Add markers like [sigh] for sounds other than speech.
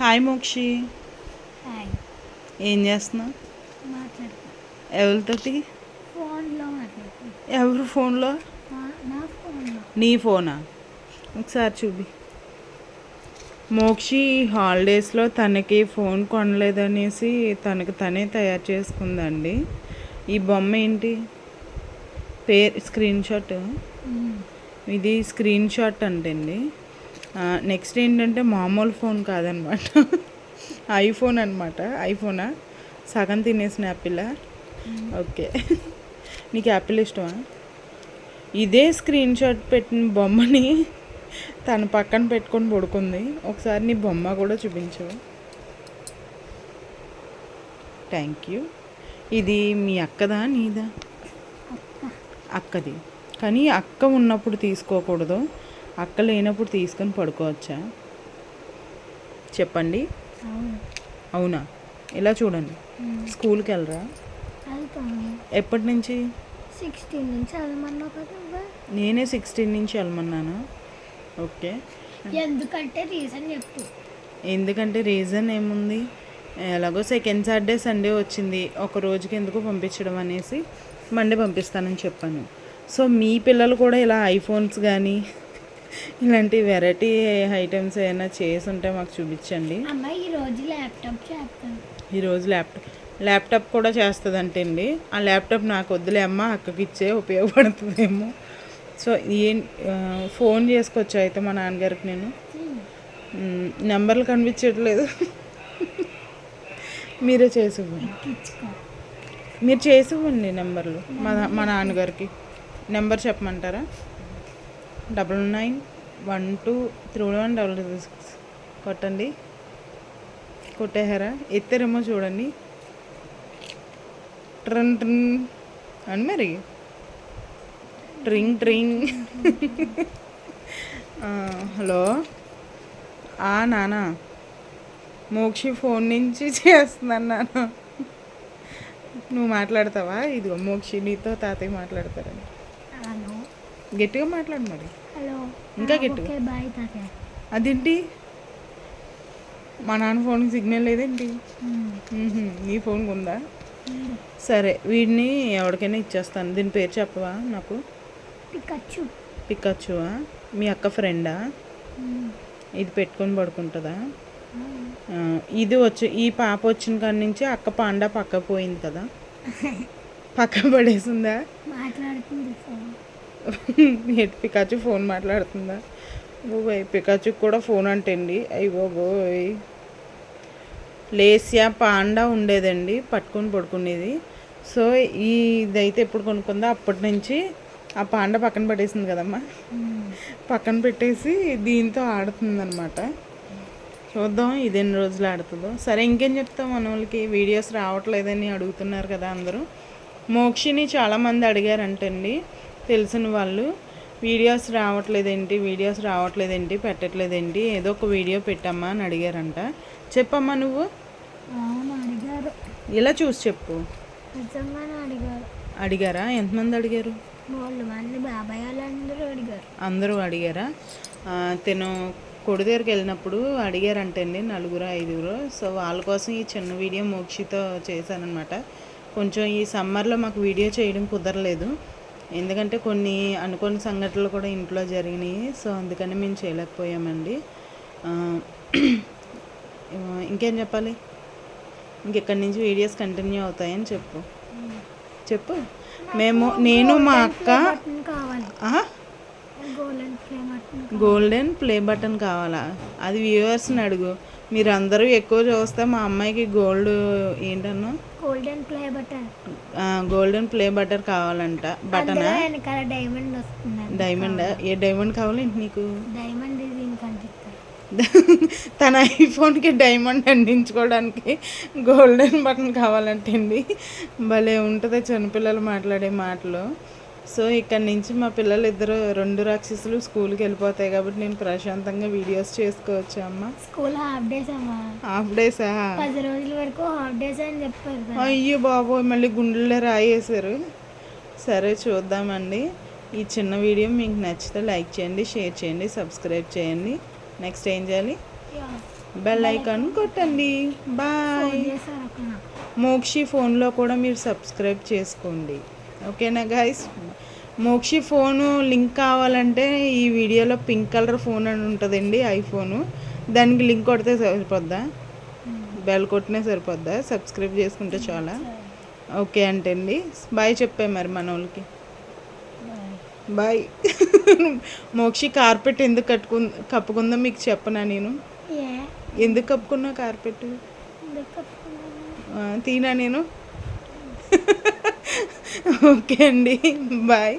Hi Mokshi ఏం చేస్తున్నావు? ఎవరితోటి? ఎవరు ఫోన్లో? నా ఫోన్లో. నీ ఫోనా? ఒకసారి చూపి. మోక్షి హాలిడేస్లో తనకి ఫోన్ కొనలేదనేసి తనకు తనే తయారు చేసుకుందండి. ఈ బొమ్మ ఏంటి? పేరు స్క్రీన్ షాట్? ఇది స్క్రీన్ షాట్ అంటండి. నెక్స్ట్ ఏంటంటే మామూలు ఫోన్ కాదనమాట. ఐఫోన్ అనమాట ఐఫోనా? సగం తినేసిన యాపిల్? ఓకే. నీకు యాపిల్ ఇష్టమా? ఇదే స్క్రీన్ షాట్ పెట్టిన బొమ్మని తన పక్కన పెట్టుకొని పడుకుంది. ఒకసారి నీ బొమ్మ కూడా చూపించు. థ్యాంక్ యూ ఇది మీ అక్కదా నీదా? అక్కది. కానీ అక్క ఉన్నప్పుడు తీసుకోకూడదు. అక్క లేనప్పుడు తీసుకొని పడుకోవచ్చా? చెప్పండి. అవును. ఇలా చూడండి. స్కూల్కి వెళ్ళరా ఎప్పటి నుంచి? సిక్స్టీన్ నుంచి వెళ్ళమన్నావు కదా? నేనే సిక్స్టీన్ నుంచి వెళ్ళమన్నాను? ఓకే. ఎందుకంటే రీజన్ చెప్పు. ఎందుకంటే రీజన్ ఏముంది? ఎలాగో సెకండ్ సాటర్డే సండే వచ్చింది. ఒక రోజుకి ఎందుకు పంపించడం అనేసి మండే పంపిస్తానని చెప్పాను. సో మీ పిల్లలు కూడా ఇలా ఐఫోన్స్ కానీ ఇలాంటి వెరైటీ ఐటమ్స్ ఏమైనా చేసి ఉంటే మాకు చూపించండి. అమ్మ ఈ రోజు ల్యాప్టాప్ చేస్తాను. ఈరోజు ల్యాప్టాప్ ల్యాప్టాప్ కూడా చేస్తుందంటే అండి ఆ ల్యాప్టాప్ నాకు వద్దులే అమ్మ అక్కకి ఇచ్చే ఉపయోగపడుతుందేమో. సో ఏం ఫోన్ చేసుకోవచ్చు అయితే మా నాన్నగారికి నేను? నెంబర్లు కనిపించట్లేదు. మీరే చేసి ఇవ్వండి ఇచ్చుకో మీరు చేసి ఇవ్వండి నెంబర్లు. మా మా నాన్నగారికి. నెంబర్ చెప్పమంటారా? Double nine one two three one double six కొట్టండి. కొట్టేహారా ఎత్తారేమో చూడండి. ట్రన్ ట్రన్ అని మరి? ట్రింగ్ ట్రింగ్. హలో? ఆ నానా. మోక్షి ఫోన్ నుంచి చేస్తున్నాను నువ్వు మాట్లాడతావా? ఇదిగో మోక్షి నీతో తాతయ్య మాట్లాడతారని. గట్టిగా మాట్లాడు మరి. హలో. ఇంకా గట్టిగా. బాయ్ అదేంటి? మా నాన్న ఫోన్కి సిగ్నల్ లేదేంటి. నీ ఫోన్కి ఉందా సరే వీడిని ఎవరికైనా ఇచ్చేస్తాను. దీని పేరు చెప్పవా నాకు? పికచ్చు. పికచ్చువా? మీ అక్క ఫ్రెండా? ఇది పెట్టుకొని పడుకుంటుందా? ఇది వచ్చి ఈ పాప వచ్చిన కాడి నుంచి అక్క పాండా పక్క పోయింది కదా? [laughs] పక్క పడేసిందా? మాట్లాడుతుంది [laughs] ఫోన్ పికాచు ఫోన్ మాట్లాడుతుందా? ఓయ్ పికాచు కూడా ఫోన్ అంటండి. అయ్యి బాబోయ్. లేసియా పాండా ఉండేదండి పట్టుకొని పడుకునేది. సో ఈ ఇదైతే ఎప్పుడు కొనుక్కుందో? అప్పటి నుంచి ఆ పాండ పక్కన పెట్టేసింది కదమ్మా. పక్కన పెట్టేసి దీంతో ఆడుతుందనమాట చూద్దాం ఇది ఎన్ని రోజులు ఆడుతుందో. సరే ఇంకేం చెప్తాం? మన వాళ్ళకి వీడియోస్ రావట్లేదని అడుగుతున్నారు కదా అందరూ. మోక్షిని చాలామంది అడిగారంటండి. తెలిసిన వాళ్ళు వీడియోస్ రావట్లేదేంటి? వీడియోస్ రావట్లేదేంటి? పెట్టట్లేదేంటి? ఏదో ఒక వీడియో పెట్టమ్మా అని అడిగారంట. చెప్పమ్మా నువ్వు. అడిగారు. ఇలా చూసి చెప్పు. అడిగారు. అడిగారా? ఎంతమంది అడిగారు? బాబాయ్ వాళ్ళందరూ అడిగారు. అందరూ అడిగారా? తిను కొడు దగ్గరికి వెళ్ళినప్పుడు అడిగారంటండి నలుగురు ఐదుగురు. సో వాళ్ళ కోసం ఈ చిన్న వీడియో మోక్షితో చేశానమాట కొంచెం ఈ సమ్మర్లో మాకు వీడియో చేయడం కుదరలేదు. ఎందుకంటే కొన్ని అనుకోని సంఘటనలు కూడా ఇంట్లో జరిగినాయి. సో అందుకని మేము చేయలేకపోయామండి. [clears throat] ఇంకేం చెప్పాలి? ఇంకెక్కడి నుంచి వీడియోస్ కంటిన్యూ అవుతాయని చెప్పు. చెప్పు. మేము నేను మా అక్క గోల్డెన్ ప్లే బటన్ కావాలా. అది వ్యూవర్స్ని అడుగు. మీరు అందరూ ఎక్కువ చూస్తే మా అమ్మాయికి గోల్డ్ ఏంటన్నా? గోల్డెన్ ప్లే బటన్ ఆ, గోల్డెన్ ప్లే బటర్ కావాలంట. బటనా డైమండ్ వస్తుంది డైమండ్ ఏ డైమండ్ కావాలేంటి నీకు? డైమండ్ ఇది [laughs] తన ఐఫోన్కి డైమండ్ అందించుకోవడానికి గోల్డెన్ బటన్ కావాలంటే అండి భలే ఉంటుంది చిన్నపిల్లలు మాట్లాడే మాటలు. సో ఇక్కడ నుంచి మా పిల్లలు ఇద్దరు రెండు రాక్షసులు స్కూల్కి వెళ్ళిపోతాయి కాబట్టి నేను ప్రశాంతంగా వీడియోస్ చేసుకోవచ్చు అమ్మ. స్కూల్ హాఫ్ డేస్ అమ్మా. హాఫ్ డేసా? పది రోజుల వరకు హాఫ్ డేస్ అని చెప్పారు. అయ్యో బాబోయ్ మళ్ళీ గుండెల్లో రాయేశారు. సరే చూద్దామండి. ఈ చిన్న వీడియో మీకు నచ్చితే లైక్ చేయండి షేర్ చేయండి సబ్స్క్రైబ్ చేయండి. నెక్స్ట్ ఏం చేయాలి. బెల్ ఐకాన్ కొట్టండి. బాయ్. మోక్షి ఫోన్లో కూడా మీరు సబ్స్క్రైబ్ చేసుకోండి. ఓకేనా గైస్ మోక్షి ఫోను లింక్ కావాలంటే ఈ వీడియోలో పింక్ కలర్ ఫోన్ అని ఉంటుందండి ఐఫోను దానికి లింక్ కొడితే సరిపోద్దా? బెల్ కొట్టినా సరిపోద్దా? సబ్స్క్రైబ్ చేసుకుంటే చాలా. ఓకే అంటే అండి బాయ్ చెప్పే మరి మన వాళ్ళకి. బాయ్ [laughs] మోక్షి కార్పెట్ ఎందుకు కట్టుకు కప్పుకుందో మీకు చెప్పనా నేను? ఎందుకు కప్పుకున్నా కార్పెట్ తీనా నేను? ఓకే అండి బాయ్.